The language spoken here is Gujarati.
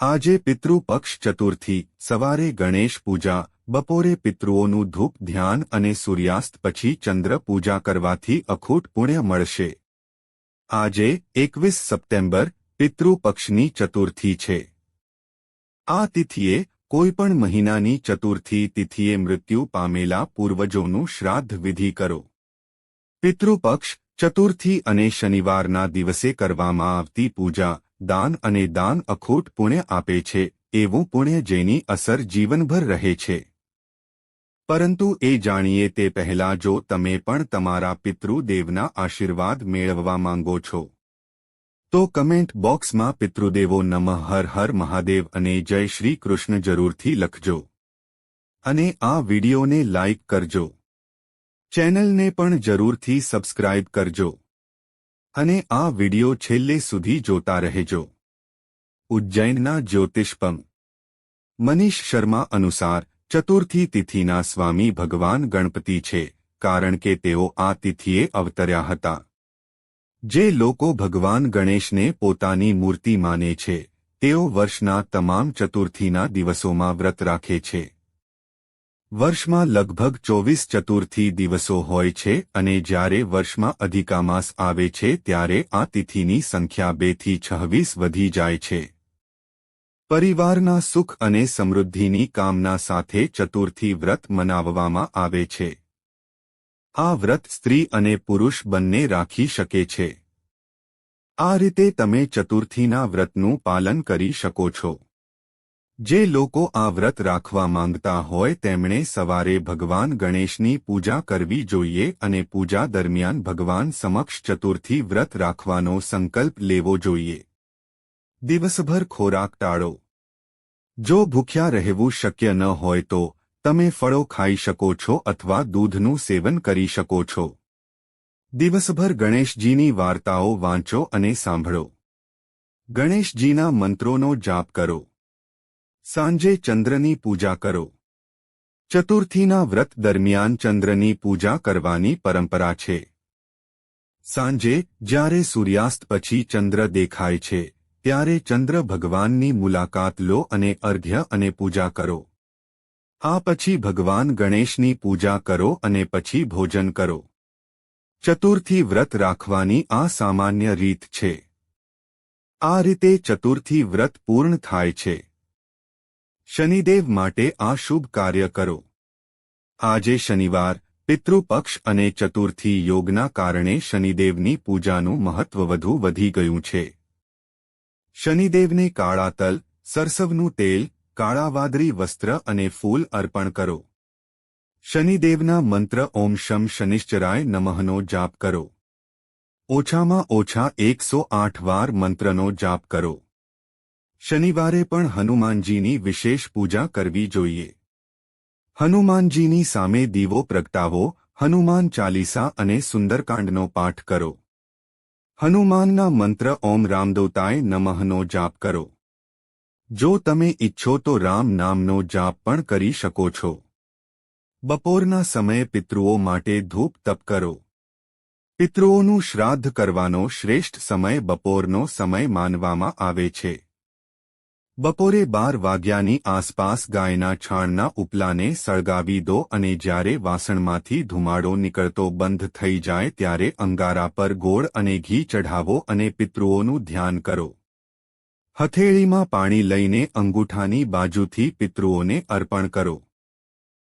આજે પિતૃપક્ષ ચતુર્થી, સવારે ગણેશ પૂજા, બપોરે પિતૃઓનું ધૂપ ધ્યાન અને સૂર્યાસ્ત પછી ચંદ્ર પૂજા કરવાથી અખૂટ પુણ્ય મળશે. આજે એકવીસ સપ્ટેમ્બર, પિતૃપક્ષની ચતુર્થી છે. આ તિથિએ કોઈપણ મહિનાની ચતુર્થી તિથિએ મૃત્યુ પામેલા પૂર્વજોનું શ્રાદ્ધ વિધિ કરો. પિતૃપક્ષ ચતુર્થી અને શનિવારના દિવસે કરવામાં આવતી પૂજા દાન અને દાન અખોટ પુણ્ય આપે છે, એવું પુણ્ય જેની અસર જીવનભર રહે છે. પરંતુ એ જાણીએ તે પહેલા જો તમે પણ તમારા પિતૃદેવના આશીર્વાદ મેળવવા માંગો છો. તો કમેન્ટ બોક્સમાં પિતૃદેવો નમઃ, હર હર મહાદેવ અને જય શ્રી કૃષ્ણ જરૂરથી લખજો. અને આ વિડિયોને લાઇક કરજો. ચેનલને પણ જરૂરથી સબસ્ક્રાઇબ કરજો. અને આ વિડિયો છેલ્લે સુધી જોતા રહેજો. ઉજ્જૈનના જ્યોતિષપમ મનીષ શર્મા અનુસાર, ચતુર્થી તિથિના સ્વામી ભગવાન ગણપતિ છે, કારણ કે તેઓ આ તિથિએ અવતર્યા હતા. જે લોકો ભગવાન ગણેશને પોતાની મૂર્તિ માને છે, તેઓ વર્ષના તમામ ચતુર્થીના દિવસોમાં વ્રત રાખે છે. વર્ષમાં લગભગ ચોવીસ ચતુર્થી દિવસો હોય છે અને જ્યારે વર્ષમાં અધિકામાસ આવે છે ત્યારે આ તિથિની સંખ્યા બેથી છવ્વીસ વધી જાય છે. પરિવારના સુખ અને સમૃદ્ધિની કામના સાથે ચતુર્થી વ્રત મનાવવામાં આવે છે. આ વ્રત સ્ત્રી અને પુરુષ બંને રાખી શકે છે. આ રીતે તમે ચતુર્થીના વ્રતનું પાલન કરી શકો છો. જે લોકો આ વ્રત રાખવા માંગતા હોય તેમણે સવારે ભગવાન ગણેશની પૂજા કરવી જોઈએ અને પૂજા દરમિયાન ભગવાન સમક્ષ ચતુર્થી વ્રત રાખવાનો સંકલ્પ લેવો જોઈએ. દિવસભર ખોરાક ટાળો. જો ભૂખ્યા રહેવું શક્ય ન હોય તો તમે ફળો ખાઈ શકો છો અથવા દૂધનું સેવન કરી શકો છો. દિવસભર ગણેશજીની વાર્તાઓ વાંચો અને સાંભળો. ગણેશજીના મંત્રોનો જાપ કરો. સાંજે ચંદ્રની પૂજા કરો. ચતુર્થીના વ્રત દરમિયાન ચંદ્રની પૂજા કરવાની પરંપરા છે. સાંજે, જ્યારે સૂર્યાસ્ત પછી ચંદ્ર દેખાય છે, ત્યારે ચંદ્ર ભગવાનની મુલાકાત લો અને અર્ઘ્ય અને પૂજા કરો. આ પછી ભગવાન ગણેશની પૂજા કરો અને પછી ભોજન કરો. ચતુર્થી વ્રત રાખવાની આ સામાન્ય રીત છે. આ રીતે ચતુર્થી વ્રત પૂર્ણ થાય છે. શનિદેવ માટે આ શુભ કાર્ય કરો. આજે શનિવાર, પિતૃપક્ષ અને ચતુર્થી યોગના કારણે શનિદેવની પૂજાનું મહત્વ વધુ વધી ગયું છે. શનિદેવને કાળા તલ, સરસવનું તેલ, કાળા વાદળી વસ્ત્ર અને ફૂલ અર્પણ કરો. શનિદેવના મંત્ર ઓમ શમ શનિશ્ચરાય નમઃનો જાપ કરો. ઓછામાં ઓછા એકસો આઠ વાર મંત્રનો જાપ કરો. શનિવારે પણ હનુમાનજીની વિશેષ પૂજા કરવી જોઈએ. હનુમાનજીની સામે દીવો પ્રગટાવો, હનુમાન ચાલીસા અને સુંદરકાંડનો પાઠ કરો. હનુમાનના મંત્ર ઓમ રામદોતાય નમઃનો જાપ કરો. જો તમે ઇચ્છો તો રામ નામનો જાપ પણ કરી શકો છો. બપોરના સમયે પિતૃઓ માટે ધૂપ તપ કરો. પિતૃઓનું શ્રાદ્ધ કરવાનો શ્રેષ્ઠ સમય બપોરનો સમય માનવામાં આવે છે. બપોરે બાર વાગ્યાની આસપાસ ગાયના છાણના ઉપલાને સળગાવી દો અને જ્યારે વાસણમાંથી ધુમાડો નીકળતો બંધ થઈ જાય ત્યારે અંગારા પર ગોળ અને ઘી ચઢાવો અને પિતૃઓનું ધ્યાન કરો. હથેળીમાં પાણી લઈને અંગૂઠાની બાજુથી પિતૃઓને અર્પણ કરો.